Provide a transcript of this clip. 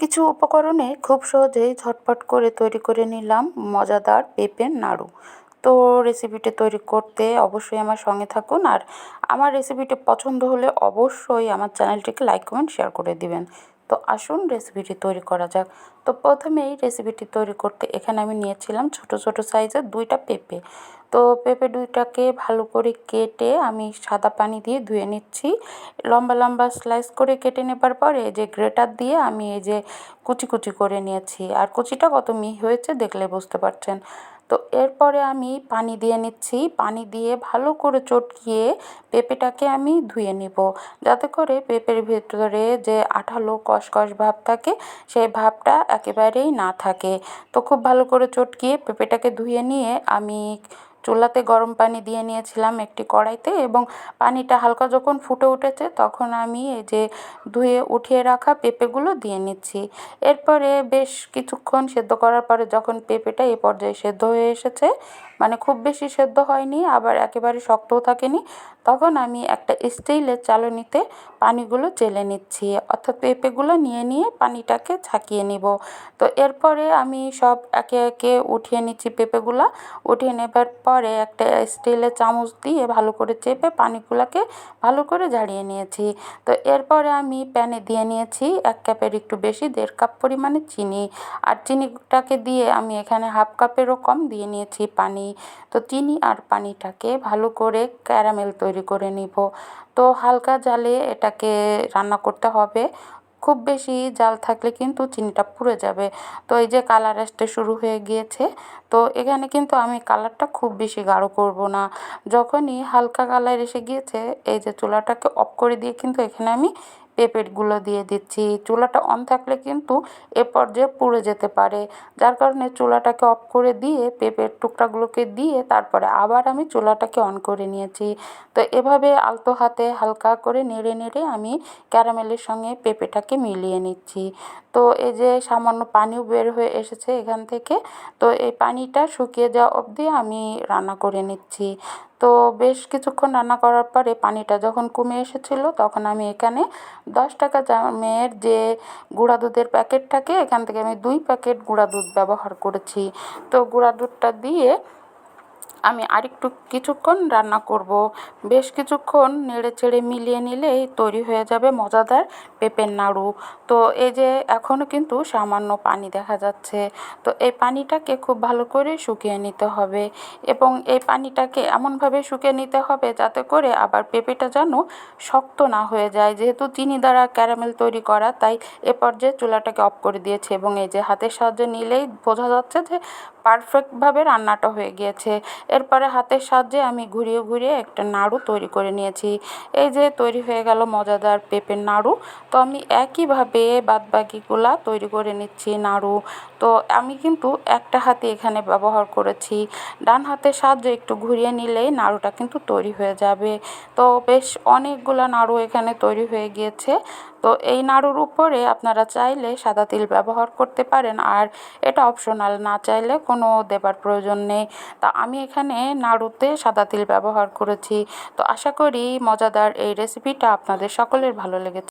কিছু উপকরণে খুব সহজেই ঝটপট করে তৈরি করে নিলাম মজাদার পেঁপের নাড়ু। তো রেসিপিটি তৈরি করতে অবশ্যই আমার সঙ্গে থাকুন আর আমার রেসিপিটি পছন্দ হলে অবশ্যই আমার চ্যানেলটিকে লাইক কমেন্ট শেয়ার করে দিবেন। তো আসুন রেসিপিটি তৈরি করা যাক। তো প্রথমেই রেসিপিটি তৈরি করতে এখানে আমি নিয়েছিলাম ছোট ছোট সাইজের দুইটা পেঁপে। তো পেঁপে দুইটাকে ভালো করে কেটে আমি সাদা পানি দিয়ে ধুয়ে নিচ্ছি। লম্বা লম্বা স্লাইস করে কেটে নেবার পরে যে গ্রেটার দিয়ে আমি এই যে কুচি কুচি করে নিয়েছি। আর কুচিটা কত মিহি হয়েছে দেখলে বুঝতে পারছেন। তো এরপরে আমি পানি দিয়ে নিচ্ছি। পানি দিয়ে ভালো করে চটকিয়ে পেঁপেটাকে আমি ধুয়ে নিব। যাতে করে পেঁপের ভেতরে যে আঠালো কষকষ ভাব থাকে, সেই ভাবটা একেবারেই না থাকে। তো খুব ভালো করে চটকিয়ে পেঁপেটাকে ধুয়ে নিয়ে আমি চুলাতে গরম পানি দিয়ে নিয়েছিলাম একটি কড়াইতে এবং পানিটা হালকা যখন ফুটে উঠেছে তখন আমি এই যে ধুয়ে উঠিয়ে রাখা পেঁপেগুলো দিয়ে নিচ্ছি। এরপরে বেশ কিছুক্ষণ সেদ্ধ করার পরে যখন পেঁপেটা এ পর্যায়ে সেদ্ধ হয়ে এসেছে মানে খুব বেশি সেদ্ধ হয়নি, আবার একেবারে শক্তও থাকেনি, তখন আমি একটা স্টিলের চালনিতে পানিগুলো চেলে নিচ্ছি, অর্থাৎ পেঁপেগুলো নিয়ে নিয়ে পানিটাকে ছাকিয়ে নিব। তো এরপরে আমি সব একে একে উঠিয়ে নিচ্ছি পেঁপেগুলো, উঠিয়ে নেবার পরে একটা স্টিলের চামচ দিয়ে ভালো করে চেপে পানিগুলোকে ভালো করে ঝাড়িয়ে নিয়েছি। তো এরপরে আমি প্যানে দিয়ে নিয়েছি এক কাপের একটু বেশি, দেড় কাপ পরিমাণে চিনি। আর চিনিটাকে দিয়ে আমি এখানে হাফ কাপেরও কম দিয়ে নিয়েছি পানি। তো চিনি আর পানিটাকে ভালো করে ক্যারামেল তৈরি করে নিব। তো হালকা জালে এটাকে রান্না করতে হবে। খুব বেশি জাল থাকলে কিন্তু চিনিটা পুড়ে যাবে। তো এই যে কালার আসতে শুরু হয়ে গিয়েছে, তো এখানে কিন্তু আমি কালারটা খুব বেশি গাঢ় করব না। যখনই হালকা কালার এসে গিয়েছে, এই যে চুলাটাকে অফ করে দিয়ে কিন্তু এখানে আমি পেঁপেগুলো দিয়ে দিচ্ছি। চুলাটা অন থাকলে কিন্তু এ পর্যায়ে পুড়ে যেতে পারে। যার কারণে চুলাটাকে অফ করে দিয়ে পেঁপের টুকরাগুলোকে দিয়ে তারপরে আবার আমি চুলাটাকে অন করে নিয়েছি। তো এভাবে আলতো হাতে হালকা করে নেড়ে নেড়ে আমি ক্যারামেলের সঙ্গে পেঁপেটাকে মিলিয়ে নিচ্ছি। তো এই যে সামান্য পানিও বের হয়ে এসেছে এখান থেকে। তো এই পানিটা শুকিয়ে যাওয়া অবধি আমি রান্না করে নিচ্ছি। তো বেশ কিছুক্ষণ রান্না করার পরে পানিটা যখন কমে এসেছিল, তখন আমি এখানে দশ টাকা দামের যে গুঁড়া দুধের প্যাকেট থাকে, এখান থেকে আমি দুই প্যাকেট গুঁড়া দুধ ব্যবহার করেছি। তো গুঁড়া দুধটা দিয়ে আমি আরেকটু কিছুক্ষণ রান্না করব। বেশ কিছুক্ষণ নেড়ে চেড়ে মিলিয়ে নিলেই তৈরি হয়ে যাবে মজাদার পেঁপের নাড়ু। তো এই যে এখনও কিন্তু সামান্য পানি দেখা যাচ্ছে। তো এই পানিটাকে খুব ভালো করে শুকিয়ে নিতে হবে এবং এই পানিটাকে এমনভাবে শুকিয়ে নিতে হবে যাতে করে আবার পেঁপেটা যেন শক্ত না হয়ে যায়। যেহেতু চিনি দ্বারা ক্যারামেল তৈরি করা, তাই এ পর্যায়ে চুলাটাকে অফ করে দিয়েছে এবং এই যে হাতের সাহায্যে নিলেই বোঝা যাচ্ছে যে পারফেক্টভাবে রান্নাটা হয়ে গিয়েছে। এরপরে হাতের সাহায্যে আমি ঘুরিয়ে ঘুরিয়ে একটা নাড়ু তৈরি করে নিয়েছি। এই যে তৈরি হয়ে গেল মজাদার পেঁপের নাড়ু। তো আমি একইভাবে বাদবাকিগুলা তৈরি করে নিচ্ছি নাড়ু। তো আমি কিন্তু একটা হাতে এখানে ব্যবহার করেছি। ডান হাতের সাহায্যে একটু ঘুরিয়ে নিলেই নাড়ুটা কিন্তু তৈরি হয়ে যাবে। তো বেশ অনেকগুলো নাড়ু এখানে তৈরি হয়ে গিয়েছে। তো এই নাড়ুর উপরে আপনারা চাইলে সাদা তিল ব্যবহার করতে পারেন, আর এটা অপশনাল না চাইলে কোনো দেবার প্রয়োজন নেই। তা আমি এখানে নাড়ুতে সাদা তিল ব্যবহার করেছি। তো আশা করি মজাদার এই রেসিপিটা আপনাদের সকলের ভালো লেগেছে।